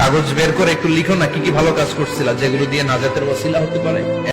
কাগজ বের করে একটু লিখো না, কি কি ভালো কাজ করছিলা, যেগুলো দিয়ে নাজাতের ওসিলা হতে পারে?